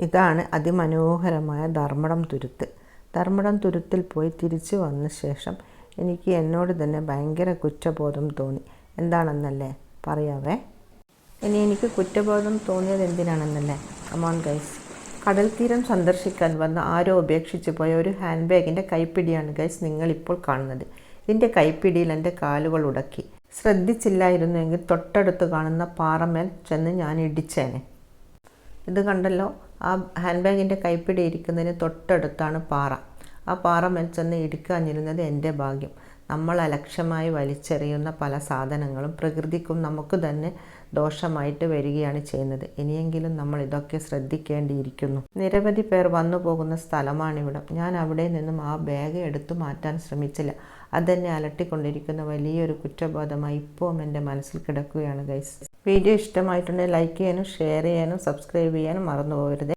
ഇതാണ് അതിമനോഹരമായ ധർമ്മടം തുരുത്ത്. ധർമ്മടം തുരുത്തിൽ പോയി തിരിച്ചു വന്ന ശേഷം എനിക്ക് എന്നോട് തന്നെ ഭയങ്കര കുറ്റബോധം തോന്നി. എന്താണെന്നല്ലേ? പറയാവേ. ഇനി എനിക്ക് കുറ്റബോധം തോന്നിയത് എന്തിനാണെന്നല്ലേ? കമോൺ ഗൈസ് കടൽ തീരം സന്ദർശിക്കാൻ വന്ന ആരോ ഉപേക്ഷിച്ചു പോയ ഒരു ഹാൻഡ് ബാഗിന്റെ കൈപ്പിടിയാണ് ഗൈസ് നിങ്ങളിപ്പോൾ കാണുന്നത്. ഇതിന്റെ കൈപ്പിടിയിൽ എന്റെ കാലുകൾ ഉടക്കി. ശ്രദ്ധിച്ചില്ലായിരുന്നു ശ്രദ്ധിച്ചില്ലായിരുന്നുവെങ്കിൽ തൊട്ടടുത്ത് കാണുന്ന പാറമേൽ ചെന്ന് ഞാൻ ഇടിച്ചേനെ. ഇത് കണ്ടല്ലോ? ആ ഹാൻഡ് ബാഗിന്റെ കൈപ്പിടി ഇരിക്കുന്നതിന് തൊട്ടടുത്താണ് പാറ. ആ പാറ മേൽ ഇടിക്കാഞ്ഞിരുന്നത് എന്റെ ഭാഗ്യം. നമ്മൾ അലക്ഷ്യമായി വലിച്ചെറിയുന്ന പല സാധനങ്ങളും പ്രകൃതിക്കും നമുക്ക് തന്നെ ദോഷമായിട്ട് വരികയാണ് ചെയ്യുന്നത്. ഇനിയെങ്കിലും നമ്മൾ ഇതൊക്കെ ശ്രദ്ധിക്കേണ്ടിയിരിക്കുന്നു. നിരവധി പേർ വന്നു പോകുന്ന സ്ഥലമാണിവിടം. ഞാൻ അവിടെ നിന്നും ആ ബാഗ് എടുത്തു മാറ്റാൻ ശ്രമിച്ചില്ല. അതെന്നെ അലട്ടിക്കൊണ്ടിരിക്കുന്ന വലിയൊരു കുറ്റബോധമായി ഇപ്പോൾ എന്റെ മനസ്സിൽ കിടക്കുകയാണ് ഗൈസ് വീഡിയോ ഇഷ്ടമായിട്ടുണ്ടെങ്കിൽ ലൈക്ക് ചെയ്യാനും ഷെയർ ചെയ്യാനും സബ്സ്ക്രൈബ് ചെയ്യാനും മറന്നു പോകരുത്